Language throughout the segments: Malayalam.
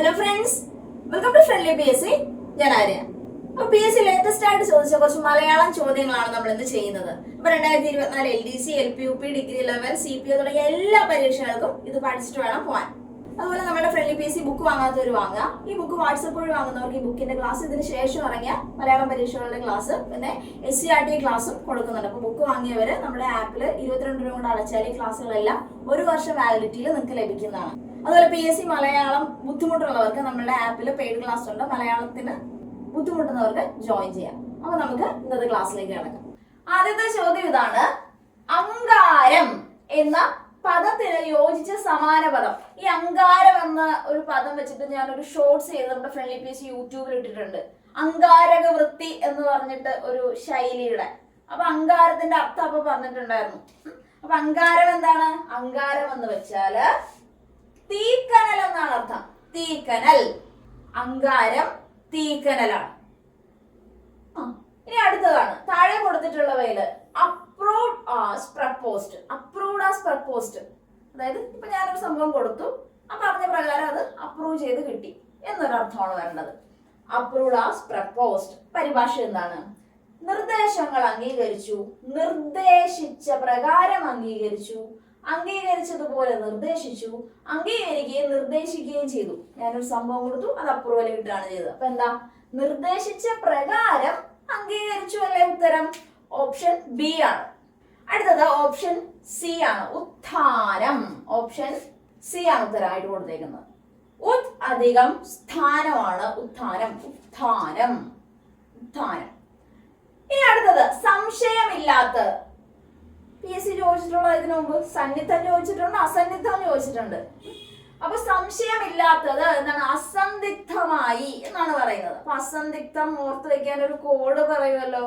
Hello friends welcome to friendly P S C ഞാൻ ആര്യ. അപ്പൊ പി എസ് സി ലേറ്റസ്റ്റ് ആയിട്ട് ചോദിച്ച കുറച്ച് മലയാളം ചോദ്യങ്ങളാണ് നമ്മൾ ഇന്ന് ചെയ്യുന്നത്. അപ്പൊ രണ്ടായിരത്തി ഇരുപത്തിനാല് L D C L P U P degree level C P O തുടങ്ങിയ എല്ലാ പരീക്ഷകൾക്കും ഇത് പഠിച്ചിട്ട് വേണം പോകാൻ അതുപോലെ നമ്മുടെ friendly P S C book വാങ്ങാത്തവർ വാങ്ങുക ഈ ബുക്ക് വാട്സപ്പ് വഴി വാങ്ങുന്നവർക്ക് ഈ ബുക്കിന്റെ ക്ലാസ് ഇതിന് ശേഷം ഇറങ്ങിയ മലയാളം പരീക്ഷകളുടെ ക്ലാസ് പിന്നെ എസ് സി ആർ ടി ക്ലാസ്സും കൊടുക്കുന്നുണ്ട്. അപ്പൊ ബുക്ക് വാങ്ങിയവര് നമ്മുടെ ആപ്പിൽ ഇരുപത്തിരണ്ട് രൂപ കൊണ്ട് അടച്ചാൽ ഈ ക്ലാസ്സുകളെല്ലാം ഒരു വർഷം വാലിഡിറ്റിയിൽ നിങ്ങൾക്ക് ലഭിക്കുന്നതാണ്. അതുപോലെ പി എസ് സി മലയാളം ബുദ്ധിമുട്ടുള്ളവർക്ക് നമ്മുടെ ആപ്പിൽ പെയ്ഡ് ക്ലാസ് ഉണ്ട്. മലയാളത്തിന് ബുദ്ധിമുട്ടുന്നവർക്ക് ജോയിൻ ചെയ്യാം. അപ്പൊ നമുക്ക് ഇന്നത്തെ ക്ലാസ്സിലേക്ക് കിടക്കാം. ആദ്യത്തെ ചോദ്യം ഇതാണ്. അങ്കാരം എന്ന പദത്തിന് യോജിച്ച സമാന പദം ഈ അങ്കാരം എന്ന ഒരു പദം വെച്ചിട്ട് ഞാൻ ഒരു ഷോർട്സ് ചെയ്ത് നമ്മുടെ ഫ്രണ്ട്ലി പേജ് യൂട്യൂബിൽ ഇട്ടിട്ടുണ്ട്. അങ്കാരക വൃത്തി എന്ന് പറഞ്ഞിട്ട് ഒരു ശൈലിയുടെ. അപ്പൊ അങ്കാരത്തിന്റെ അർത്ഥം അപ്പൊ പറഞ്ഞിട്ടുണ്ടായിരുന്നു. അപ്പൊ അങ്കാരം എന്താണ്? അങ്കാരം എന്ന് വെച്ചാൽ തീക്കനൽ എന്നാണ് അർത്ഥം. തീക്കനൽ. അങ്കാരം തീക്കനലാണ്. ഇനി അടുത്തതാണ്. താഴെ കൊടുത്തിട്ടുള്ളവയിൽ approve as proposed approved as proposed അതായത് ഇപ്പൊ ഞാനൊരു സംഭവം കൊടുത്തു. ആ പറഞ്ഞ പ്രകാരം അത് അപ്രൂവ് ചെയ്ത് കിട്ടി എന്നൊരു അർത്ഥമാണ് വരേണ്ടത് അപ്രൂവ് ആസ് പ്രപ്പോസ്റ്റ് പരിഭാഷ എന്താണ്? നിർദ്ദേശങ്ങൾ അംഗീകരിച്ചു. നിർദ്ദേശിച്ച പ്രകാരം അംഗീകരിച്ചു. അംഗീകരിച്ചതുപോലെ നിർദ്ദേശിച്ചു. അംഗീകരിക്കുകയും നിർദ്ദേശിക്കുകയും ചെയ്തു. ഞാനൊരു സംഭവം കൊടുത്തു അത് അപ്രൂവൽ കിട്ടുകയാണ് ചെയ്തത്. അപ്പൊ എന്താ? നിർദ്ദേശിച്ച പ്രകാരം അംഗീകരിച്ചു അല്ലേ ഉത്തരം? ഓപ്ഷൻ ബി ആണ്. അടുത്തത് ഓപ്ഷൻ സി ആണ്. ഉത്ഥാനം. ഓപ്ഷൻ സി ആണ് ഉത്തരമായിട്ട് കൊടുത്തേക്കുന്നത്. ഉത് അധികം സ്ഥാനമാണ്. ഉത്ഥാനം. ഉത്ഥാനം. ഉത്ഥാനം. ഇനി അടുത്തത് സംശയമില്ലാത്ത പി എസ് സി ചോദിച്ചിട്ടുള്ള ഇതിനു മുമ്പ് സന്നിധം ചോദിച്ചിട്ടുണ്ട് അസന്നിധം ചോദിച്ചിട്ടുണ്ട്. അപ്പൊ സംശയമില്ലാത്തത് എന്താണ് അസന്ധിഗ്ധമായി എന്നാണ് പറയുന്നത്. അപ്പൊ അസന്ധിഗ്ധം ഓർത്ത് വെക്കാൻ ഒരു കോഡ് പറയുമല്ലോ.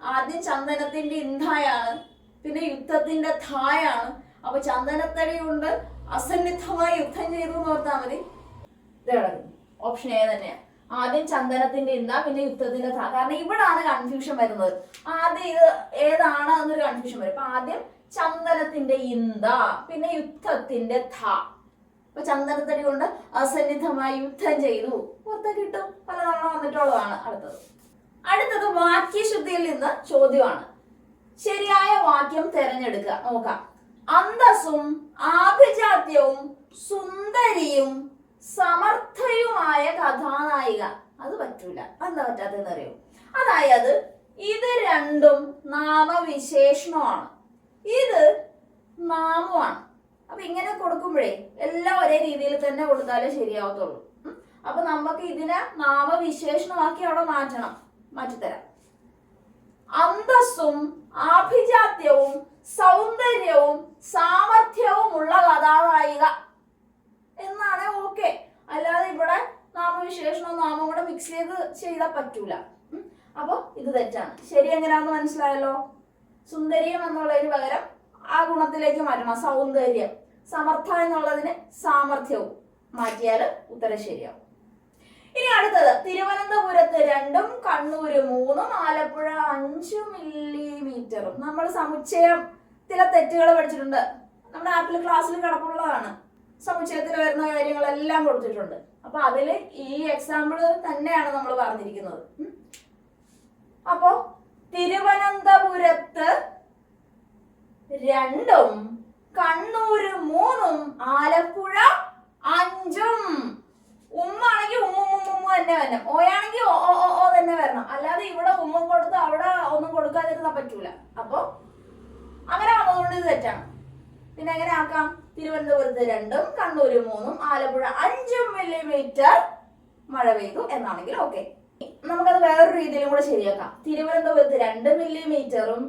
ആദ്യം ചന്ദനത്തിന്റെ ഇന്ധായാണ് പിന്നെ യുദ്ധത്തിന്റെ ധായാണ്. അപ്പൊ ചന്ദനത്തടി കൊണ്ട് അസന്നിഗ്ധമായി യുദ്ധം ചെയ്തു എന്ന് ഓർത്താൽ മതി. ഓപ്ഷൻ എ തന്നെയാണ് ആദ്യം ചന്ദനത്തിന്റെ ഇന്ന പിന്നെ യുദ്ധത്തിന്റെ കാരണം ഇവിടാണ് കൺഫ്യൂഷൻ വരുന്നത്. ആദ്യം ഇത് ഏതാണ് എന്നൊരു കൺഫ്യൂഷൻ വരും. അപ്പൊ ആദ്യം ചന്ദനത്തിന്റെ ഇന്ത പിന്നെ യുദ്ധത്തിന്റെ ധ അപ്പൊ ചന്ദനത്തടി കൊണ്ട് അസന്നിധമായി യുദ്ധം ചെയ്തു. പുറത്ത് കിട്ടും. പലതവണ വന്നിട്ടുള്ളതാണ് അടുത്തത്. അടുത്തത് വാക്യശുദ്ധിയിൽ നിന്ന് ചോദ്യമാണ്. ശരിയായ വാക്യം തിരഞ്ഞെടുക്കുക. നോക്കാം. അന്തസ്സും ആഭിജാത്യവും സുന്ദരിയും സമർത്ഥയുമായ കഥാനായിക. അത് പറ്റൂല. എന്താ പറ്റാത്തതെന്ന് അറിയോ അതായത് ഇത് രണ്ടും നാമവിശേഷണമാണ്. ഇത് നാമമാണ്. അപ്പൊ ഇങ്ങനെ കൊടുക്കുമ്പോഴേ എല്ലാം ഒരേ രീതിയിൽ തന്നെ കൊടുത്താലേ ശരിയാവത്തുള്ളൂ. അപ്പൊ നമുക്ക് ഇതിനെ നാമവിശേഷണമാക്കി അവിടെ മാറ്റണം. മാറ്റിത്തരാം. അന്തസ്സും ആഭിജാത്യവും സൗന്ദര്യവും സാമർഥ്യവുമുള്ള കഥാനായിക. ഓക്കെ അല്ലാതെ ഇവിടെ നാമവിശേഷണവും നാമം കൂടെ മിക്സ് ചെയ്ത് ചെയ്താൽ പറ്റൂല. അപ്പോൾ അപ്പൊ ഇത് തെറ്റാണ്. ശരി എങ്ങനെയാണെന്ന് മനസ്സിലായല്ലോ? സുന്ദരിയം എന്നുള്ളതിന് പകരം ആ ഗുണത്തിലേക്ക് മാറ്റണം. സൗന്ദര്യം. സമർത്ഥ എന്നുള്ളതിന് സാമർഥ്യവും മാറ്റിയാൽ ഉത്തരം ശരിയാവും. ഇനി അടുത്തത്. തിരുവനന്തപുരത്ത് രണ്ടും കണ്ണൂര് മൂന്നും ആലപ്പുഴ അഞ്ചു മില്ലിമീറ്ററും നമ്മൾ സമുച്ചയത്തിലെ തെറ്റുകൾ പഠിച്ചിട്ടുണ്ട്. നമ്മുടെ ആപ്പിൽ ക്ലാസ്സിൽ കിടപ്പുള്ളതാണ്. സമുച്ചയത്തിൽ വരുന്ന കാര്യങ്ങളെല്ലാം കൊടുത്തിട്ടുണ്ട്. അപ്പൊ അതിൽ ഈ എക്സാമ്പിൾ തന്നെയാണ് നമ്മൾ പറഞ്ഞിരിക്കുന്നത്. അപ്പോ തിരുവനന്തപുരത്ത് രണ്ടും കണ്ണൂര് മൂന്നും ആലപ്പുഴ അഞ്ചും. ഉമ്മാണെങ്കിൽ ഉമ്മും തന്നെ വരണം. ഓയാണെങ്കിൽ ഓ ഓ, ഓ തന്നെ വരണം. അല്ലാതെ ഇവിടെ ഉമ്മും കൊടുത്ത് അവിടെ ഒന്നും കൊടുക്കാതിരുന്നാ പറ്റൂല. അപ്പൊ അങ്ങനെ വന്നതുകൊണ്ട് ഇത് തെറ്റാണ്. പിന്നെ എങ്ങനെ ആക്കാം തിരുവനന്തപുരത്ത് രണ്ടും കണ്ണൂര് മൂന്നും ആലപ്പുഴ അഞ്ചും മില്ലിമീറ്റർ മഴ പെയ്തു എന്നാണെങ്കിൽ ഓക്കെ നമുക്കത് വേറൊരു രീതിയിലും കൂടെ ശരിയാക്കാം. തിരുവനന്തപുരത്ത് രണ്ട് മില്ലിമീറ്ററും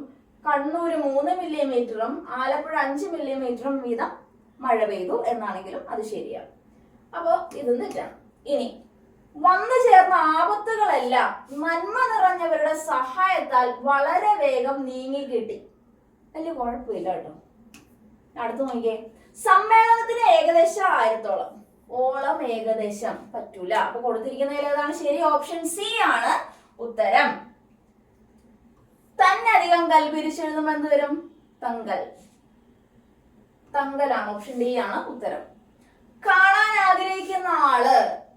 കണ്ണൂര് മൂന്ന് മില്ലിമീറ്ററും ആലപ്പുഴ അഞ്ച് മില്ലിമീറ്ററും വീതം മഴ പെയ്തു എന്നാണെങ്കിലും അത് ശരിയാണ് അപ്പോൾ ഇത് തെറ്റാണ്. ഇനി വന്നു ചേർന്ന ആപത്തുകളെല്ലാം നന്മ നിറഞ്ഞവരുടെ സഹായത്താൽ വളരെ വേഗം നീങ്ങി കിട്ടി. വലിയ കുഴപ്പമില്ല കേട്ടോ. അടുത്ത് നോക്കിയേ സമ്മേളനത്തിന് ഏകദേശം ആയിരത്തോളം. ഓളം ഏകദേശം പറ്റൂല. അപ്പൊ കൊടുത്തിരിക്കുന്ന ഏതാണ്? ശരി ഓപ്ഷൻ സി ആണ് ഉത്തരം. തന്നധികം കൽപിരിച്ചെഴുതുമ്പോൾ എന്ത് വരും? തങ്കൽ. തങ്കലാണ് ഓപ്ഷൻ ഡി ആണ് ഉത്തരം. കാണാൻ കാണാൻ ആഗ്രഹിക്കുന്ന ആൾ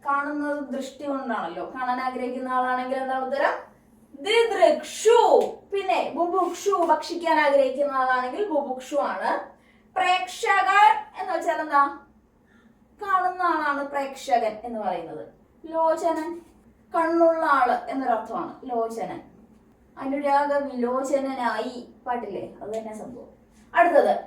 കാണുന്നത് ദൃഷ്ടി കൊണ്ടാണല്ലോ. കാണാൻ ആഗ്രഹിക്കുന്ന ആളാണെങ്കിൽ എന്താ ഉത്തരം? ദിദൃക്ഷു പിന്നെ ബുഭുക്ഷു ഭക്ഷിക്കാൻ ആഗ്രഹിക്കുന്ന ആളാണെങ്കിൽ ബുഭുക്ഷു ആണ് പ്രേക്ഷകർ എന്ന് വെച്ചാൽ എന്താ? കാണുന്ന ആളാണ് പ്രേക്ഷകൻ എന്ന് പറയുന്നത്. ലോചനൻ കണ്ണുള്ള ആൾ എന്നൊരർത്ഥമാണ്. ലോചനൻ. അനുരാഗ വിലോചനനായി പാട്ടില്ലേ? അത് തന്നെ സംഭവം. അടുത്തത്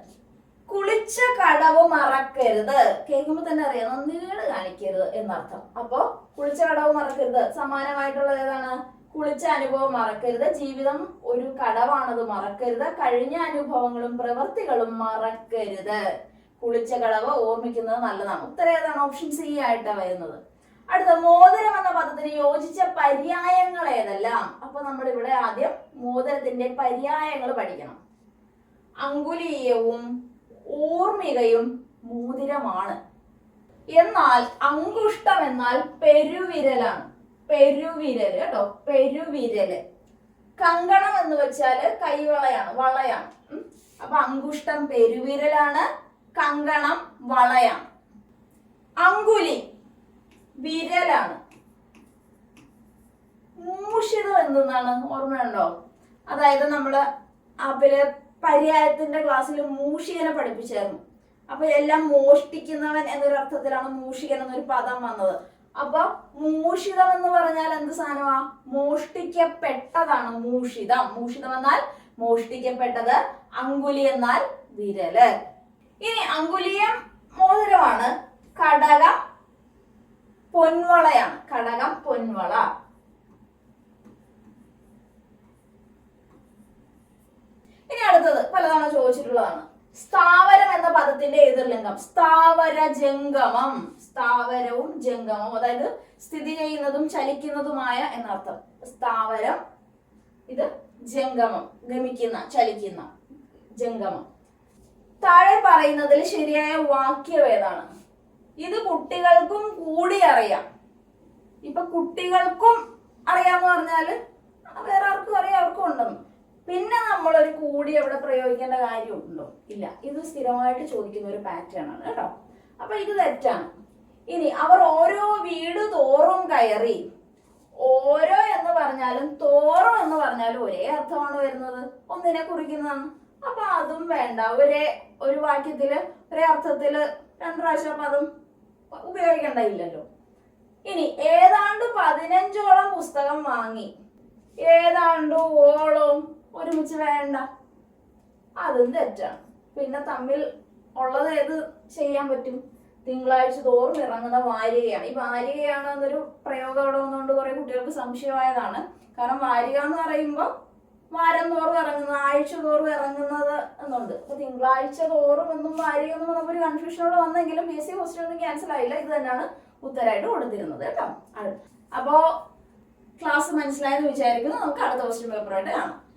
കുളിച്ച കടവ് മറക്കരുത്. കേൾക്കുമ്പോ തന്നെ അറിയാം നന്ദികേട് കാണിക്കരുത് എന്നർത്ഥം. അപ്പോ കുളിച്ച കടവ് മറക്കരുത്. സമാനമായിട്ടുള്ളത് ഏതാണ്? കുളിച്ച അനുഭവം മറക്കരുത്. ജീവിതം ഒരു കടവാണത് മറക്കരുത്. കഴിഞ്ഞ അനുഭവങ്ങളും പ്രവൃത്തികളും മറക്കരുത്. കുളിച്ച കടവ് ഓർമ്മിക്കുന്നത് നല്ലതാണ്. ഉത്തരം ഏതാണ്? ഓപ്ഷൻ സി ആയിട്ടാണ് വരുന്നത്. അടുത്ത മോതിരം എന്ന പദത്തിന് യോജിച്ച പര്യായങ്ങൾ ഏതെല്ലാം? അപ്പൊ നമ്മൾ ഇവിടെ ആദ്യം മോതിരത്തിന്റെ പര്യായങ്ങൾ പഠിക്കണം. അങ്കുലീയവും ഊർമികയും മോതിരമാണ്. എന്നാൽ അങ്കുഷ്ടം എന്നാൽ പെരുവിരലാണ്. പെരുവിരൽ കേട്ടോ പെരുവിരൽ. കങ്കണം എന്ന് വെച്ചാൽ കൈവളയാണ് വളയാണ്. അപ്പൊ അങ്കുഷ്ടം പെരുവിരലാണ് കങ്കണം വളയാണ്. അങ്കുലി വിരലാണ്. മൂഷിതം എന്തെന്നാണ് ഓർമ്മയുണ്ടോ? അതായത് നമ്മൾ അവർ പര്യായത്തിന്റെ ക്ലാസ്സിൽ മൂഷികനെ പഠിപ്പിച്ചായിരുന്നു. അപ്പൊ എല്ലാം മോഷ്ടിക്കുന്നവൻ എന്നൊരു അർത്ഥത്തിലാണ് മൂഷികൻ എന്നൊരു പദം വന്നത്. അപ്പൊ മൂഷിതം എന്ന് പറഞ്ഞാൽ എന്ത് സാധനമാ? മോഷ്ടിക്കപ്പെട്ടതാണ് മൂഷിതം. മൂഷിതം എന്നാൽ മോഷ്ടിക്കപ്പെട്ടത് അങ്കുലി എന്നാൽ വിരൽ. ഇനി അങ്കുലിയം മോതിരമാണ് കടകം പൊൻവളയാണ്. കടകം പൊൻവള. ഇനി അടുത്തത് പലതവണ ചോദിച്ചിട്ടുള്ളതാണ്. സ്ഥാവരം പദത്തിന്റെ എതിർലിംഗം സ്ഥാവര ജംഗമം സ്ഥാവരവും ജംഗമം അതായത് സ്ഥിതി ചെയ്യുന്നതും ചലിക്കുന്നതുമായ എന്നർത്ഥം. സ്ഥാവരം ഇത് ജംഗമം. ഗമിക്കുന്ന ചലിക്കുന്ന ജംഗമം. താഴെ പറയുന്നതിൽ ശരിയായ വാക്യം ഏതാണ്? ഇത് കുട്ടികൾക്കും കൂടി അറിയാം. ഇപ്പൊ കുട്ടികൾക്കും അറിയാന്ന് പറഞ്ഞാൽ വേറെ ആർക്കും അറിയാം അവർക്കും ഉണ്ടെന്ന്. ഒരു എവിടെ പ്രയോഗിക്കേണ്ട കാര്യമുണ്ടോ? ഇല്ല. ഇത് സ്ഥിരമായിട്ട് ചോദിക്കുന്ന ഒരു പാറ്റേൺ ആണ് കേട്ടോ. അപ്പൊ ഇത് തെറ്റാണ്. ഇനി അവർ ഓരോ വീട് തോറും കയറി ഓരോ എന്ന് പറഞ്ഞാലും തോറും എന്ന് പറഞ്ഞാലും ഒരേ അർത്ഥമാണ് വരുന്നത്. ഒന്നിനെ കുറിക്കുന്നതാണ്. അപ്പൊ അതും വേണ്ട. ഒരേ ഒരു വാക്യത്തിൽ ഒരേ അർത്ഥത്തിൽ രണ്ടു പ്രാവശ്യം അതും ഉപയോഗിക്കേണ്ടതില്ലല്ലോ. ഇനി ഏതാണ്ട് പതിനഞ്ചോളം പുസ്തകം വാങ്ങി. ഏതാണ്ട് ഓളം ഒരുമിച്ച് വേണ്ട. അതും തെറ്റാണ് പിന്നെ തമ്മിൽ ഉള്ളത് ഏത് ചെയ്യാൻ പറ്റും? തിങ്കളാഴ്ച തോറും ഇറങ്ങുന്ന വാരികയാണ്. ഈ വാരികയാണ് എന്നൊരു പ്രയോഗം അവിടെ വന്നുകൊണ്ട് കുറെ കുട്ടികൾക്ക് സംശയമായതാണ്. കാരണം വാരിക എന്ന് പറയുമ്പോൾ വാരം തോറും ഇറങ്ങുന്നത് ആഴ്ച തോറും ഇറങ്ങുന്നത് എന്നുണ്ട്. അപ്പൊ തിങ്കളാഴ്ച തോറും എന്നും വാരിക എന്ന് പറഞ്ഞപ്പോൾ ഒരു കൺഫ്യൂഷനോട് വന്നെങ്കിലും പി എസ് സി ക്വസ്റ്റ്യൻ ഒന്നും ക്യാൻസൽ ആയില്ല. ഇത് തന്നെയാണ് ഉത്തരമായിട്ട് കൊടുത്തിരുന്നത് കേട്ടോ. അപ്പോ ക്ലാസ് മനസ്സിലായെന്ന് വിചാരിക്കുന്നു. നമുക്ക് അടുത്ത ക്വസ്റ്റ്യൻ പേപ്പറായിട്ട് കാണാം.